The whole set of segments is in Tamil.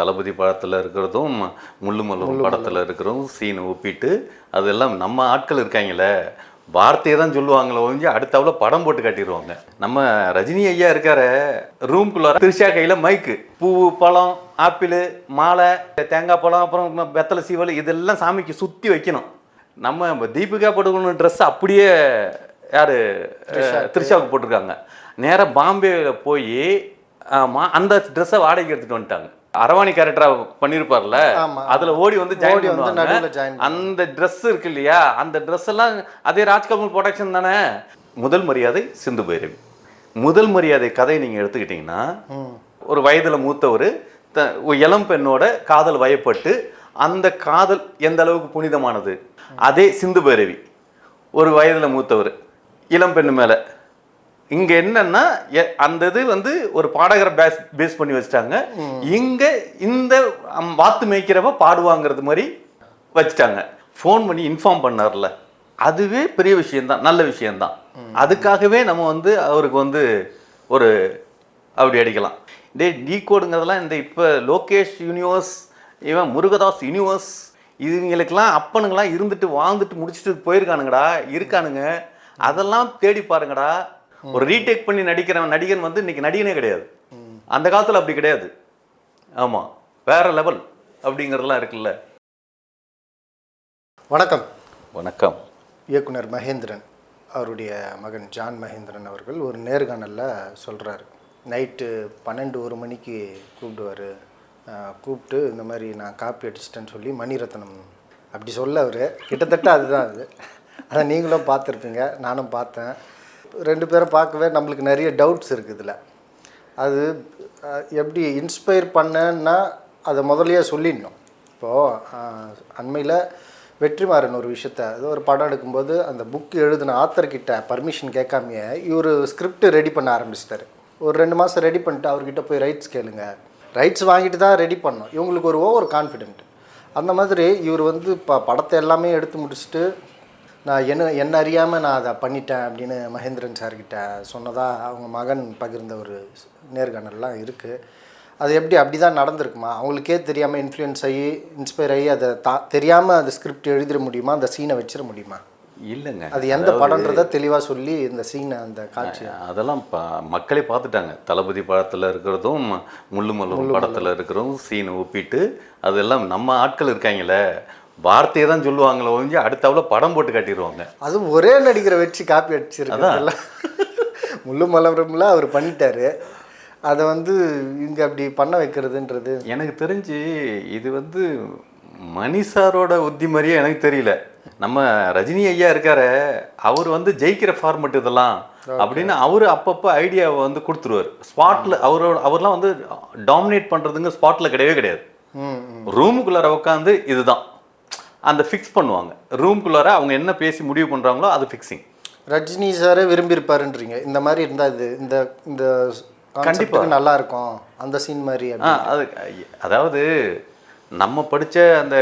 தளபதி படத்தில் இருக்கிறதும் முள்ளு மலரும் படத்தில் இருக்கிறதும் சீனை ஒப்பிட்டு அதெல்லாம் நம்ம ஆட்கள் இருக்காங்களே வார்த்தையை தான் சொல்லுவாங்களே ஒழிஞ்சு அடுத்தவள படம் போட்டு காட்டிடுவாங்க. நம்ம ரஜினி ஐயா இருக்கார ரூம்குள்ளார திருஷா கையில் மைக்கு பூ பழம் ஆப்பிள் மாலை தேங்காய் பழம் அப்புறம் வெத்தலை சீவல் இதெல்லாம் சாமிக்கு சுற்றி வைக்கணும். நம்ம தீபிகா படுகொண்டு ட்ரெஸ் அப்படியே யார் த்ரிஷாவுக்கு. போட்டிருக்காங்க. நேராக பாம்பேல போய் அந்த ட்ரெஸ்ஸை வாடகைக்கு எடுத்துட்டு வந்துட்டாங்க. அரவாணி கேரக்டரா பண்ணியிருப்பார்ல ஆமா. அதுல ஓடி வந்து ஜாயின் பண்ணுவாங்க. அந்த Dress இருக்கு இல்லையா? அந்த Dress எல்லாம் அதே ராஜ்கமல் ப்ரொடக்ஷன் தானே? முதல் மரியாதை சிந்து பைரவி. முதல் மரியாதை கதையை நீங்க எடுத்துக்கிட்டீங்கன்னா ஒரு வயதுல மூத்தவர் இளம் பெண்ணோட காதல் வயப்பட்டு அந்த காதல் எந்த அளவுக்கு புனிதமானது? அதே சிந்து பைரவி. ஒரு வயதுல மூத்தவர் இளம் பெண்ணு மேல. இங்க என்னன்னா எ- அந்த இது வந்து ஒரு பாடகரை பேஸ் பேஸ் பண்ணி வச்சுட்டாங்க. இங்க இந்த வாத்து மேய்க்கிறவ பாடுவாங்கிறது மாதிரி வச்சுட்டாங்க. ஃபோன் பண்ணி இன்ஃபார்ம் பண்ணார்ல. அதுவே பெரிய விஷயம்தான் நல்ல விஷயம்தான். அதுக்காகவே நம்ம வந்து அவருக்கு வந்து ஒரு அப்படி அடிக்கலாம். டே டீ கோடுங்கிறதெல்லாம் இந்த இப்போ லோகேஷ் யூனிவர்ஸ் இவன் முருகதாஸ் யூனிவர்ஸ் இதுங்களுக்கெல்லாம் அப்பனுங்களாம் இருந்துட்டு வாழ்ந்துட்டு முடிச்சுட்டு போயிருக்கானுங்கடா இருக்கானுங்க. அதெல்லாம் தேடி பாருங்கடா. ஒரு ரீடேக் பண்ணி நடிக்கிற நடிகன் வந்து இன்னைக்கு நடிகனே கிடையாது. அந்த காலத்துல அப்படி கிடையாது. ஆமா. வேற லெவல் அப்படிங்கிறதெல்லாம் இருக்குல்ல. வணக்கம். வணக்கம். இயக்குனர் மகேந்திரன் அவருடைய மகன் ஜான் மகேந்திரன் அவர்கள் ஒரு நேர்காணலில் சொல்கிறாரு நைட்டு பன்னெண்டு ஒரு மணிக்கு கூப்பிடுவார். கூப்பிட்டு இந்த மாதிரி நான் காப்பி அடிச்சிட்டேன்னு சொல்லி மணிரத்னம் அப்படி சொல்ல அவர் கிட்டத்தட்ட அதுதான் அது. அதை நீங்களும் பார்த்துருப்பீங்க நானும் பார்த்தேன். ரெண்டு பேரும் பார்க்கவே நம்மளுக்கு நிறைய டவுட்ஸ் இருக்குது இதில் அது எப்படி இன்ஸ்பயர் பண்ணேன்னா அதை முதலையே சொல்லிடணும். இப்போது அண்மையில் வெற்றிமாறன் ஒரு விஷயத்த அது ஒரு படம் எடுக்கும்போது அந்த புக் எழுதின ஆத்தர்கிட்ட பர்மிஷன் கேட்காமையே இவர் ஸ்கிரிப்ட் ரெடி பண்ண ஆரம்பிச்சிட்டாரு. ஒரு ரெண்டு மாதம் ரெடி பண்ணிட்டு அவர்கிட்ட போய் ரைட்ஸ் கேளுங்க. ரைட்ஸ் வாங்கிட்டு தான் ரெடி பண்ணோம் இவங்களுக்கு ஒரு ஓவர் கான்ஃபிடென்ட் அந்த மாதிரி இவர் வந்து இப்போ படத்தை எல்லாமே எடுத்து முடிச்சுட்டு நான் என்ன என்ன அறியாமல் நான் அதை பண்ணிட்டேன் அப்படின்னு மகேந்திரன் சார்கிட்ட சொன்னதாக அவங்க மகன் பகிர்ந்த ஒரு நேர்காணல்லாம் இருக்குது அது எப்படி அப்படி தான் நடந்திருக்குமா? அவங்களுக்கே தெரியாமல் இன்ஃப்ளூயன்ஸ் ஆகி இன்ஸ்பயர் ஆகி அதை தா தெரியாமல் அந்த ஸ்கிரிப்ட் எழுதிட முடியுமா? அந்த சீனை வச்சிட முடியுமா? இல்லைங்க. அது எந்த படன்றதை தெளிவாக சொல்லி இந்த சீனை அந்த காட்சி அதெல்லாம் ப மக்களே பார்த்துட்டாங்க. தளபதி படத்தில் இருக்கிறதும் முள்ளு படத்தில் இருக்கிறதும் சீனை ஒப்பிட்டு அதெல்லாம் நம்ம ஆட்கள் இருக்காங்களே வார்த்தையை தான் சொல்லுவாங்களே ஒழிஞ்சு அடுத்தவள படம் போட்டு காட்டிடுவாங்க. அது ஒரே நடிகரை வச்சு காப்பி அடிச்சிருக்கல முள்ளு மலரம்ல அவர் பண்ணிட்டாரு. அதை வந்து இங்கே அப்படி பண்ண வைக்கிறதுன்றது. எனக்கு தெரிஞ்சு இது வந்து மணி சாரோட உத்தி மாதிரியே எனக்கு தெரியல. நம்ம ரஜினி ஐயா இருக்காரு அவர் வந்து ஜெயிக்கிற ஃபார்மெட் இதெல்லாம் அப்படின்னு அவர் அப்பப்போ ஐடியாவை வந்து கொடுத்துருவார். ஸ்பாட்ல அவரோட அவர்லாம் வந்து டாமினேட் பண்ணுறதுங்க ஸ்பாட்ல கிடையவே கிடையாது. ரூமுக்குள்ளார உட்காந்து இதுதான். அந்த ஃபிக்ஸ் பண்ணுவாங்க. ரூம்குள்ளார அவங்க என்ன பேசி முடிவு பண்ணுறாங்களோ அது ஃபிக்ஸிங் ரஜினி சாரே விரும்பியிருப்பாருன்றீங்க. இந்த மாதிரி இருந்தா இது இந்த இந்த கண்டிப்பாக நல்லா இருக்கும். அந்த சீன் மாதிரி. அது அதாவது நம்ம படித்த அந்த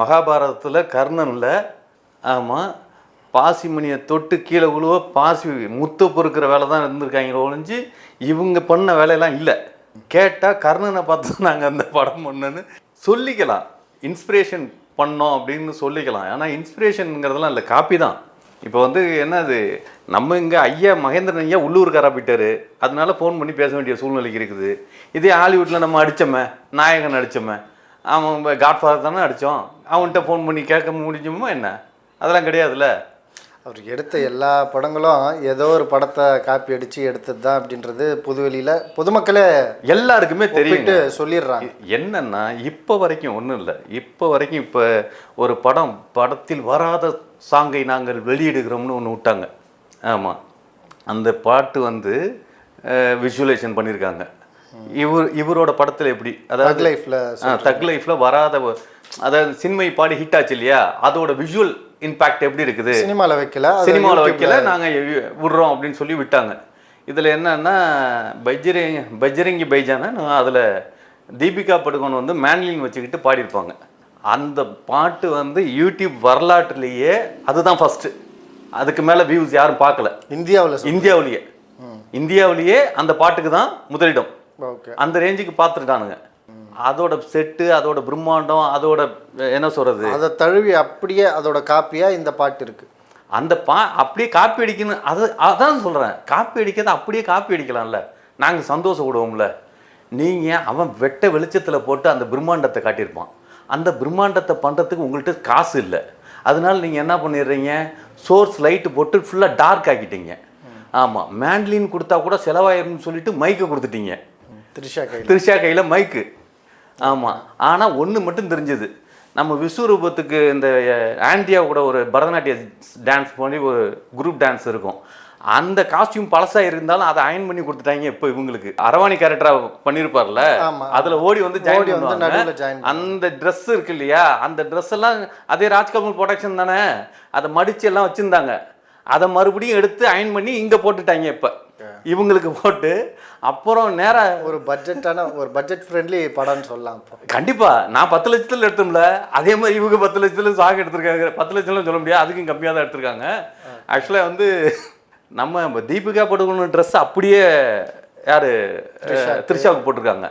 மகாபாரதத்தில் கர்ணனில் ஆமாம் பாசிமணியை தொட்டு கீழே விழுவ பாசி முத்து பொறுக்கிற வேலை தான் இருந்திருக்காங்க ஒழிஞ்சு இவங்க பண்ண வேலையெல்லாம் இல்லை. கேட்டால் கர்ணனை பார்த்து நாங்கள் அந்த படம் பண்ணோன்னு சொல்லிக்கலாம். இன்ஸ்பிரேஷன் பண்ணோம் அப்படின்னு சொல்லிக்கலாம். ஆனால் இன்ஸ்பிரேஷனுங்கிறதெல்லாம் இல்லை. காப்பி தான். இப்போ வந்து என்னது? நம்ம இங்கே ஐயா மகேந்திரன் ஐயா உள்ளூர்காரா போயிட்டாரு. அதனால ஃபோன் பண்ணி பேச வேண்டிய சூழ்நிலைக்கு இருக்குது. இதே ஹாலிவுட்டில் நம்ம அடித்தோமே நாயகன் அடித்தோமே அவன் காட்ஃபாதர் தானே அடித்தோம் அவன்கிட்ட ஃபோன் பண்ணி கேட்க முடிஞ்சுமோ என்ன? அதெல்லாம் கிடையாதுல்ல. அவர் எடுத்த எல்லா படங்களும் ஏதோ ஒரு படத்தை காப்பி அடிச்சு எடுத்தது தான் அப்படின்றது பொதுவெளியில பொதுமக்களே எல்லாருக்குமே தெரியும் ஒப்பிட்டு சொல்லிடுறாங்க. என்னன்னா இப்போ வரைக்கும் ஒன்றும் இல்லை. இப்போ வரைக்கும் இப்போ ஒரு படம் படத்தில் வராத சாங்கை நாங்கள் வெளியிடுகிறோம்னு ஒன்று விட்டாங்க. ஆமாம் அந்த பாட்டு வந்து விஷுவலைசேஷன் பண்ணியிருக்காங்க இவர் இவரோட படத்தில் எப்படி? அதாவது தக் லைஃப்ல தக் லைஃப்பில் வராத அதாவது சின்மை பாடி ஹிட் ஆச்சு இல்லையா? அதோட விஷுவல் இம்பேக்ட் எப்படி இருக்குது? சினிமாவில் வைக்கல சினிமாவில் வைக்கல நாங்கள் விடுறோம் அப்படின்னு சொல்லி விட்டாங்க. இதில் என்னன்னா பஜ்ஜரிங் பஜ்ஜரிங்கி பைஜான அதில் தீபிகா படுகோன் வந்து மேன்லின் வச்சுக்கிட்டு பாடியிருப்பாங்க. அந்த பாட்டு வந்து யூடியூப் வரலாற்றுலேயே அதுதான் ஃபஸ்ட்டு அதுக்கு மேலே வியூஸ் யாரும் பார்க்கல. இந்தியாவுல சொல் அதோட செட்டு அதோட பிரம்மாண்டம் அதோட என்ன சொல்றது? அதை தழுவி அப்படியே அதோட காப்பியா இந்த பாட்டு இருக்கு. அந்த பா அப்படியே காப்பி அடிக்கணும். அது அதான் சொல்கிறேன் காப்பி அடிக்கிறத அப்படியே காப்பி அடிக்கலாம்ல. நாங்கள் சந்தோஷப்படுவோம்ல. நீங்கள் அவன் வெட்ட வெளிச்சத்தில் போட்டு அந்த பிரம்மாண்டத்தை காட்டியிருப்பான். அந்த பிரம்மாண்டத்தை பண்ணுறதுக்கு உங்கள்கிட்ட காசு இல்லை. அதனால நீங்கள் என்ன பண்ணிடுறீங்க? சோர்ஸ் லைட்டு போட்டு ஃபுல்லாக டார்க் ஆக்கிட்டீங்க. ஆமாம் மேண்ட்லின் கொடுத்தா கூட செலவாயிரும்னு சொல்லிட்டு மைக்கை கொடுத்துட்டீங்க. த்ரிஷா கையில். த்ரிஷா கையில் மைக்கு ஆமாம் ஆனால் ஒன்று மட்டும் தெரிஞ்சது. நம்ம விஸ்வரூபத்துக்கு இந்த ஆண்டியா கூட ஒரு பரதநாட்டிய டான்ஸ் பண்ணி ஒரு குரூப் டான்ஸ் இருக்கும். அந்த காஸ்டியூம் பழசாக இருந்தாலும் அதை அயன் பண்ணி கொடுத்துட்டாங்க இப்போ இவங்களுக்கு. அரவாணி கேரக்டராக பண்ணியிருப்பார்ல. அதில் ஓடி வந்து ஜாயின் பண்ணுவாங்க. அந்த ட்ரெஸ் இருக்கு இல்லையா? அந்த ட்ரெஸ் எல்லாம் அதே ராஜ்கமல் ப்ரொடக்ஷன் தானே? அதை மடிச்சு எல்லாம் வச்சுருந்தாங்க. அதை மறுபடியும் எடுத்து அயன் பண்ணி இங்கே போட்டுட்டாங்க இப்போ. இவங்களுக்கு போட்டு அப்புறம் நேராக ஒரு பட்ஜெட்டான ஒரு பட்ஜெட் ஃப்ரெண்ட்லி படம்னு சொல்லலாம் இப்போ. கண்டிப்பா. நான் பத்து லட்சத்துல எடுத்தோம்ல அதே மாதிரி இவங்க பத்து லட்சத்துல சாக எடுத்திருக்காங்க. பத்து லட்சம்லாம் சொல்ல முடியாது அதுக்கும் கம்மியாக தான் எடுத்திருக்காங்க. ஆக்சுவலாக வந்து நம்ம தீபிகா படுகோன ட்ரெஸ் அப்படியே யாரு த்ரிஷாவுக்கு போட்டிருக்காங்க.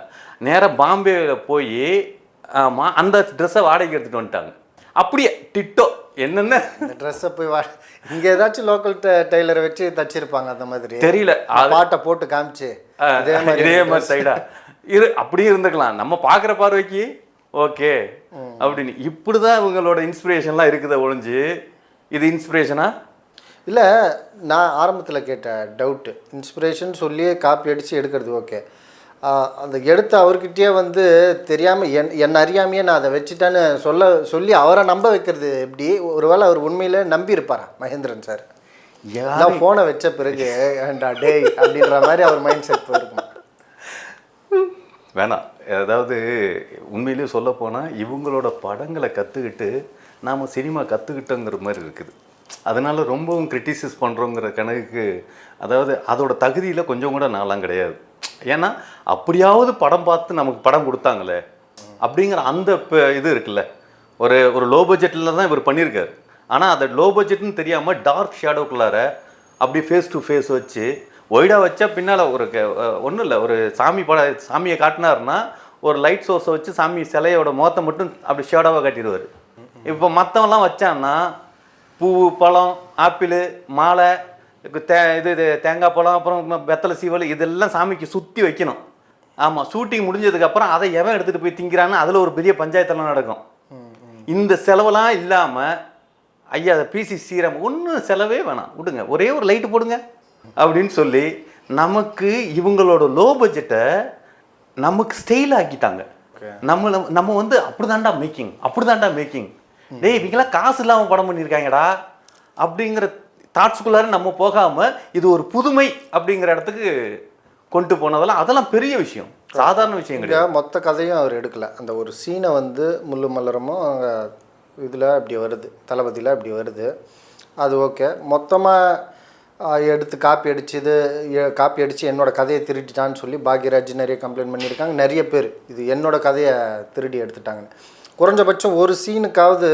நேராக பாம்பேல போய் அந்த ட்ரெஸ்ஸை வாடகைக்கு எடுத்துட்டு வந்துட்டாங்க. அப்படியே டிட்டோ என்னென்ன? இந்த ட்ரெஸ்ஸை போய் வா இங்கே ஏதாச்சும் லோக்கல் டெய்லரை வச்சு தச்சிருப்பாங்க அந்த மாதிரி. தெரியல. பாட்டை போட்டு காமிச்சு. இதே மாதிரி இதே மாதிரி சைடா இரு அப்படியே இருந்துக்கலாம். நம்ம பார்க்குற பார்வைக்கு ஓகே. அப்படின்னு. இப்படிதான் இவங்களோட இன்ஸ்பிரேஷன்லாம் இருக்குதே ஒழிஞ்சு. இது இன்ஸ்பிரேஷனா இல்லை நான் ஆரம்பத்தில் கேட்ட டவுட்டு இன்ஸ்பிரேஷன் சொல்லி காப்பி அடித்து எடுக்கிறது ஓகே அந்த எடுத்து அவர்கிட்டயே வந்து தெரியாமல் என் என் அறியாமையே நான் அதை வச்சுட்டேன்னு சொல்ல சொல்லி அவரை நம்ப வைக்கிறது எப்படி? ஒருவேளை அவர் உண்மையிலே நம்பி இருப்பாரா மகேந்திரன் சார்? நான் ஃபோனை வச்ச பிறகு ஏன்டா டேய் அப்படின்ற மாதிரி அவர் மைண்ட் செட் போயிருக்கும். வேணாம். அதாவது உண்மையிலேயே சொல்ல போனால் இவங்களோட படங்களை கற்றுக்கிட்டு நாம் சினிமா கற்றுக்கிட்டோங்கிற மாதிரி இருக்குது. அதனால ரொம்பவும் கிரிட்டிசைஸ் பண்ணுறோங்கிற கணக்குக்கு அதாவது அதோட தகுதியில் கொஞ்சம் கூட நாளாம் கிடையாது. ஏன்னா அப்படியாவது படம் பார்த்து நமக்கு படம் கொடுத்தாங்களே அப்படிங்கிற அந்த இது இருக்குல்ல. ஒரு ஒரு லோ பட்ஜெட்டில் தான் இவர் பண்ணியிருக்காரு. ஆனால் அதை லோ பட்ஜெட்னு தெரியாமல் டார்க் ஷேடோக்குள்ளார அப்படி ஃபேஸ் டு ஃபேஸ் வச்சு ஒய்டாக வச்சா பின்னால் ஒரு ஒன்றும் இல்லை. ஒரு சாமி பட சாமியை காட்டினாருன்னா ஒரு லைட் சோர்ஸை வச்சு சாமி சிலையோட முகத்தை மட்டும் அப்படி ஷேடோவாக காட்டிடுவார். இப்போ மற்றவெல்லாம் வச்சான்னா பூ பழம் ஆப்பிள் மாலை தே இது இது தேங்காய் பழம் அப்புறம் வெத்தலை சீவல் இதெல்லாம் சாமிக்கு சுற்றி வைக்கணும். ஆமாம் ஷூட்டிங் முடிஞ்சதுக்கப்புறம் அதை எவன் எடுத்துகிட்டு போய் திங்கிறான்னு அதில் ஒரு பெரிய பஞ்சாயத்தெல்லாம் நடக்கும். இந்த செலவெல்லாம் இல்லாமல் ஐயா அதை பிசி சீரம் ஒன்றும் செலவே வேணாம். விடுங்க ஒரே ஒரு லைட்டு போடுங்க. அப்படின்னு சொல்லி நமக்கு இவங்களோட லோ பட்ஜெட்டை நமக்கு ஸ்டைல் ஆக்கிட்டாங்க. நம்மள நம்ம வந்து அப்படிதான்டா மேக்கிங் அப்படிதான்டா மேக்கிங் டேய் இவங்கெல்லாம் காசு இல்லாமல் படம் பண்ணியிருக்காங்கடா அப்படிங்கிற தாட்ஸ்குள்ளார நம்ம போகாமல் இது ஒரு புதுமை அப்படிங்கிற இடத்துக்கு கொண்டு போனதெல்லாம் அதெல்லாம் பெரிய விஷயம். சாதாரண விஷயம் கிடையாது. மொத்த கதையும் அவர் எடுக்கல. அந்த ஒரு சீனை வந்து முள்ளு மலரமும் அங்கே இதில் இப்படி வருது தளபதியில் இப்படி வருது. அது ஓகே மொத்தமாக எடுத்து காப்பி அடிச்சது காப்பி அடித்து என்னோட கதையை திருடிட்டான்னு சொல்லி பாக்யராஜ் நிறைய கம்ப்ளைண்ட் பண்ணியிருக்காங்க. நிறைய பேர் இது என்னோட கதையை திருடி எடுத்துட்டாங்கன்னு. குறைஞ்சபட்சம் ஒரு சீனுக்காவது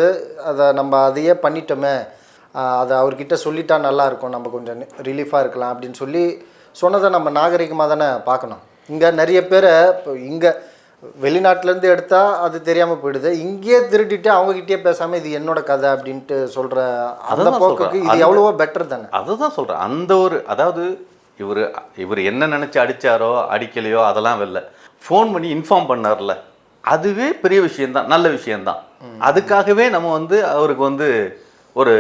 அதை நம்ம அதையே பண்ணிட்டோமே அதை அவர்கிட்ட சொல்லிட்டா நல்லா இருக்கும் நம்ம கொஞ்சம் ரிலீஃபாக இருக்கலாம் அப்படின்னு சொல்லி சொன்னதை நம்ம நாகரிகமாக தானே பார்க்கணும். இங்கே நிறைய பேரை இப்போ இங்கே வெளிநாட்டிலேருந்து எடுத்தால் அது தெரியாமல் போயிடுது. இங்கேயே திருடிட்டு அவங்ககிட்டயே பேசாமல் இது என்னோட கதை அப்படின்ட்டு சொல்கிற அந்த போக்குக்கு. இது எவ்வளவோ பெட்டர் தானே. அதுதான் சொல்கிறேன் அந்த ஒரு அதாவது இவர் இவர் என்ன நினச்சி அடிச்சாரோ அடிக்கலையோ அதெல்லாம் வெளில. ஃபோன் பண்ணி இன்ஃபார்ம் பண்ணார்ல. அதுவே பெரிய விஷயம்தான் நல்ல விஷயம்தான். அதுக்காகவே நம்ம வந்து அவருக்கு வந்து ஒரு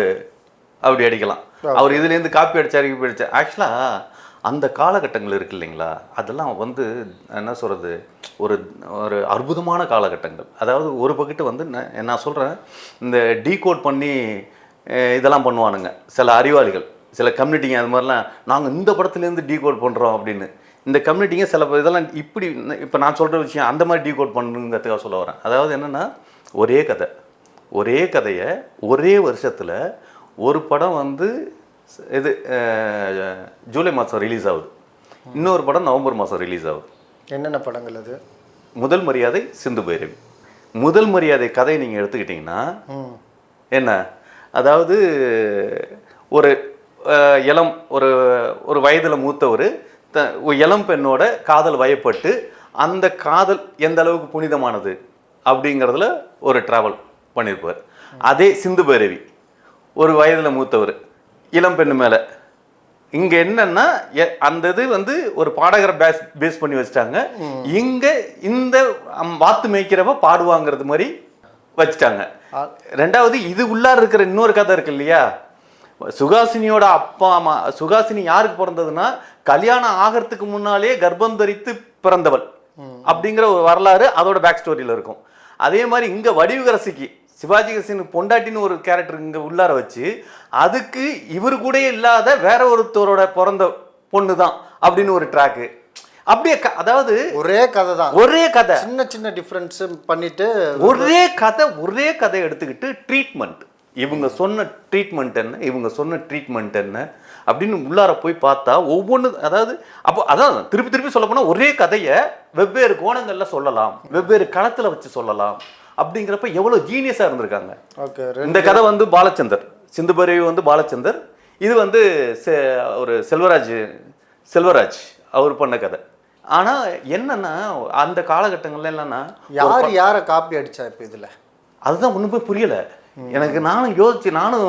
அப்படி அடிக்கலாம். அவர் இதுலேருந்து காப்பி அடிச்சாரு கீப்பி அடிச்சார். ஆக்சுவலாக அந்த காலகட்டங்கள் இருக்கு இல்லைங்களா? அதெல்லாம் வந்து என்ன சொல்கிறது ஒரு ஒரு அற்புதமான காலகட்டங்கள். அதாவது ஒரு பக்கெட்டு வந்து நான் சொல்கிறேன் இந்த டீகோட் பண்ணி இதெல்லாம் பண்ணுவானுங்க. சில அறிவாளிகள் சில கம்யூனிட்டிங்க அது மாதிரிலாம் நாங்கள் இந்த படத்துலேருந்து டீகோட் பண்ணுறோம் அப்படின்னு. இந்த கம்யூனிட்டிங்க சில இதெல்லாம் இப்படி இப்போ நான் சொல்கிற விஷயம் அந்த மாதிரி டீகோட் பண்ணுங்கிறதுக்காக சொல்ல வரேன். அதாவது என்னென்னா ஒரே கதை. ஒரே கதையை ஒரே வருஷத்தில் ஒரு படம் வந்து இது ஜூலை மாதம் ரிலீஸ் ஆகுது. இன்னொரு படம் நவம்பர் மாதம் ரிலீஸ் ஆகுது. என்னென்ன படங்கள் அது? முதல் மரியாதை சிந்து பைரவி. முதல் மரியாதை கதையை நீங்கள் எடுத்துக்கிட்டிங்கன்னா என்ன? அதாவது ஒரு இளம் ஒரு ஒரு வயதில் மூத்தவர் த இளம் பெண்ணோட காதல் வயப்பட்டு அந்த காதல் எந்த அளவுக்கு புனிதமானது அப்படிங்கிறதுல ஒரு டிராவல் பண்ணியிருப்பார் அதே சிந்து பைரவி. ஒரு வயதில் மூத்தவர் இளம் பெண்ணு மேலே. இங்க என்னன்னா அந்த இது வந்து ஒரு பாடகரை பேஸ் பேஸ் பண்ணி வச்சுட்டாங்க. இங்க இந்த வாத்து மேய்க்கிறவ பாடுவாங்கிறது மாதிரி வச்சுட்டாங்க. ரெண்டாவது இது உள்ளார இருக்கிற இன்னொரு கதை இருக்கு இல்லையா? சுகாசினியோட அப்பா அம்மா சுகாசினி யாருக்கு பிறந்ததுன்னா கல்யாணம் ஆகிறதுக்கு முன்னாலே கர்ப்பம் தரித்து பிறந்தவள். அப்படிங்கிற ஒரு வரலாறு அதோட பேக் ஸ்டோரியில இருக்கும். அதே மாதிரி இங்க வடிவுகரசிக்கு சிவாஜி கணேசன் பொண்டாட்டின்னு ஒரு கேரக்டர் இங்க உள்ளார வச்சு அதுக்கு இவர் கூட இல்லாத வேற ஒருத்தரோட பிறந்த பொண்ணு தான் அப்படின்னு ஒரு ட்ராக்கு அப்படியே அதாவது ஒரே கதை தான் ஒரே கதை. சின்ன சின்ன டிஃப்ரென்ஸ் பண்ணிட்டு ஒரே கதை ஒரே கதை எடுத்துக்கிட்டு ட்ரீட்மெண்ட் இவங்க சொன்ன ட்ரீட்மெண்ட் என்ன இவங்க சொன்ன ட்ரீட்மெண்ட் என்ன அப்படின்னு உள்ளார போய் பார்த்தா ஒவ்வொன்று அதாவது அப்போ அதான் திருப்பி திருப்பி சொல்ல போனால் ஒரே கதையை வெவ்வேறு கோணங்கள்ல சொல்லலாம். வெவ்வேறு களத்தில் வச்சு சொல்லலாம். அப்படிங்கிறப்ப எவ்வளோ ஜீனியஸாக இருந்திருக்காங்க. ஓகே இந்த கதை வந்து பாலச்சந்தர் சிந்து பைரவி வந்து பாலச்சந்தர். இது வந்து ஒரு செல்வராஜ் செல்வராஜ் அவர் பண்ண கதை. ஆனா என்னன்னா அந்த காலகட்டங்கள்ல என்னன்னா யார் யாரை காப்பி அடிச்சா இப்போ இதுல? அதுதான் ஒண்ணுமே புரியல. எனக்கு நானும் யோசிச்சு நானும்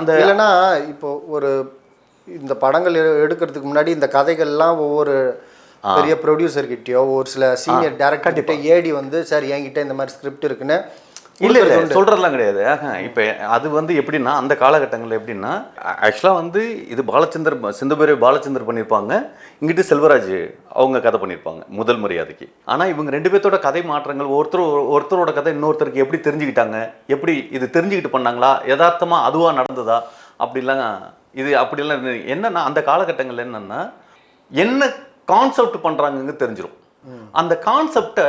அந்த இல்லைன்னா இப்போ ஒரு இந்த படங்கள் எடுக்கிறதுக்கு முன்னாடி இந்த கதைகள்லாம் ஒவ்வொரு பெரிய ப்ரொடியூசர் கிட்டயோ ஒரு சில சீனியர் டேரக்டர் கிட்ட ஏடி வந்து சார் என்கிட்ட இந்த மாதிரி ஸ்கிரிப்ட் இருக்குன்னு இல்ல இல்ல சொல்றதெல்லாம் கிடையாது. இப்ப அது வந்து எப்படின்னா அந்த காலகட்டங்கள்ல எப்படின்னா ஆக்சுவலா வந்து இது பாலச்சந்தர் சிந்துபேரி பாலச்சந்தர் பண்ணியிருப்பாங்க இங்கிட்டு செல்வராஜ் அவங்க கதை பண்ணியிருப்பாங்க முதல் மரியாதைக்கு. ஆனா இவங்க ரெண்டு பேர்த்தோட கதை மாற்றங்கள் ஒருத்தர் ஒருத்தரோட கதை இன்னொருத்தருக்கு எப்படி தெரிஞ்சுக்கிட்டாங்க எப்படி இது தெரிஞ்சுக்கிட்டு பண்ணாங்களா யதார்த்தமா அதுவா நடந்ததா அப்படிலாம் இது அப்படிலாம். என்னன்னா அந்த காலகட்டங்கள்ல என்னன்னா என்ன கான்செப்ட் பண்றாங்கன்னு தெரிஞ்சிடும் அந்த கான்செப்டை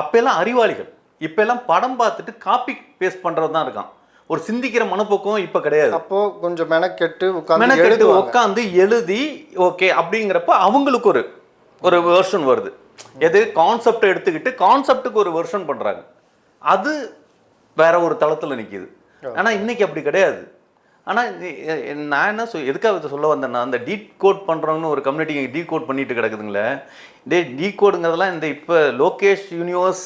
அப்பெல்லாம் அறிவாளிகள். இப்பெல்லாம் படம் பார்த்துட்டு காப்பி பேஸ்ட் பண்றது தான் இருக்கான். ஒரு சிந்திக்கிற மனப்போக்கம் இப்ப கிடையாது. அப்போ கொஞ்சம் மெனக்கெட்டு மெனக்கெட்டு உட்காந்து எழுதி ஓகே அப்படிங்கிறப்ப அவங்களுக்கு ஒரு ஒரு வெர்ஷன் வருது. எது? கான்செப்டை எடுத்துக்கிட்டு கான்செப்டுக்கு ஒரு வெர்ஷன் பண்றாங்க. அது வேற ஒரு தளத்துல நிக்குது. ஆனா இன்னைக்கு அப்படி கிடையாது. ஆனால் நான் என்ன சொல் எதுக்காக இதை சொல்ல வந்தேன்னா அந்த டீட் கோட் பண்ணுறவங்கன்னு ஒரு கம்யூனிட்டி டீ கோட் பண்ணிட்டு கிடக்குதுங்களே. டே டீ கோடுங்கிறதெல்லாம் இந்த இப்போ லோகேஷ் யூனிவர்ஸ்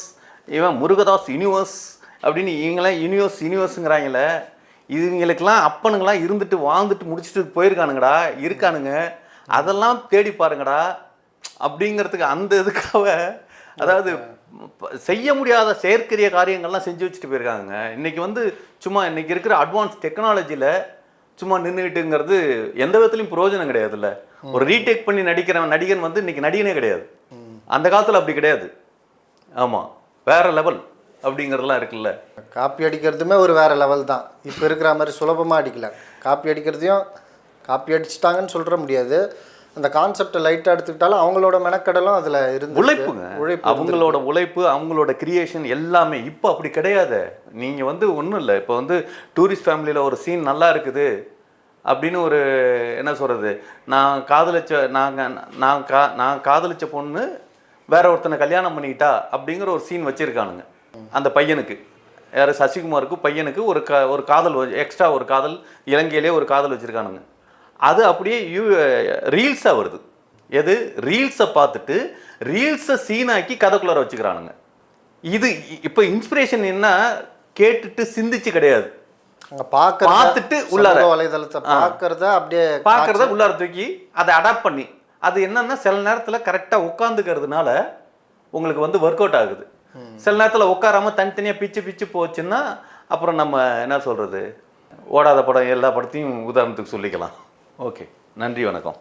இவன் முருகதாஸ் யூனிவர்ஸ் அப்படின்னு இவங்களாம் யூனிவர்ஸ் யூனிவர்ஸுங்கிறாங்களே இதுங்களுக்கெல்லாம் அப்பனுங்களாம் இருந்துட்டு வாழ்ந்துட்டு முடிச்சுட்டு போயிருக்கானுங்கடா இருக்கானுங்க. அதெல்லாம் தேடி பாருங்கடா. அப்படிங்கிறதுக்கு அந்த இதுக்காக அதாவது செய்ய முடியாத செயற்கரிய காரியங்கள்லாம் செஞ்சு வச்சுட்டு போயிருக்காங்க இன்றைக்கி வந்து சும்மா இன்னைக்கு இருக்கிற அட்வான்ஸ் டெக்னாலஜியில் சும்மா நின்றுக்கிட்டுங்கிறது எந்த விதத்துலையும் பிரயோஜனம் கிடையாதுல்ல. ஒரு ரீடேக் பண்ணி நடிக்கிற நடிகன் வந்து இன்றைக்கி நடிகனே கிடையாது. அந்த காலத்தில் அப்படி கிடையாது. ஆமாம் வேற லெவல் அப்படிங்கிறதுலாம் இருக்குல்ல. காப்பி அடிக்கிறதுமே ஒரு வேற லெவல் தான். இப்போ இருக்கிற மாதிரி சுலபமாக அடிக்கல. காப்பி அடிக்கிறதையும் காப்பி அடிச்சிட்டாங்கன்னு சொல்கிற முடியாது. அந்த கான்செப்டை லைட்டாக எடுத்துக்கிட்டாலும் அவங்களோட மெனக்கடலும் அதில் இருந்து உழைப்புங்க. உழைப்பு அவங்களோட உழைப்பு அவங்களோட கிரியேஷன் எல்லாமே இப்போ அப்படி கிடையாது. நீங்கள் வந்து ஒன்றும் இல்லை. இப்போ வந்து டூரிஸ்ட் ஃபேமிலியில் ஒரு சீன் நல்லா இருக்குது அப்படின்னு ஒரு என்ன சொல்கிறது நான் காதலிச்ச நாங்கள் நான் கா நான் காதலிச்ச பொண்ணு வேற ஒருத்தனை கல்யாணம் பண்ணிக்கிட்டா அப்படிங்கிற ஒரு சீன் வச்சுருக்கானுங்க. அந்த பையனுக்கு. யார்? சசிகுமாருக்கு பையனுக்கு ஒரு க ஒரு காதல் எக்ஸ்ட்ரா ஒரு காதல் இலங்கையிலே ஒரு காதல் வச்சுருக்கானுங்க. அது அப்படியே யூ ரீல்ஸாக வருது. எது? ரீல்ஸை பார்த்துட்டு ரீல்ஸை சீனாக்கி கதைக்குள்ளார வச்சுக்கிறானுங்க. இது இப்போ இன்ஸ்பிரேஷன் என்ன? கேட்டுட்டு சிந்திச்சு கிடையாது. பார்த்துட்டு உள்ளார. வலைதளத்தை பார்க்கறத அப்படியே பார்க்கறத உள்ளார தூக்கி அதை அடாப்ட் பண்ணி. அது என்னன்னா சில நேரத்தில் கரெக்டாக உட்காந்துக்கிறதுனால உங்களுக்கு வந்து ஒர்க் அவுட் ஆகுது. சில நேரத்தில் உட்காராம தனித்தனியாக பிச்சு பிச்சு போச்சுன்னா அப்புறம் நம்ம என்ன சொல்கிறது ஓடாத படம் எல்லா படத்தையும் உதாரணத்துக்கு சொல்லிக்கலாம். ஓகே. நன்றி வணக்கம்.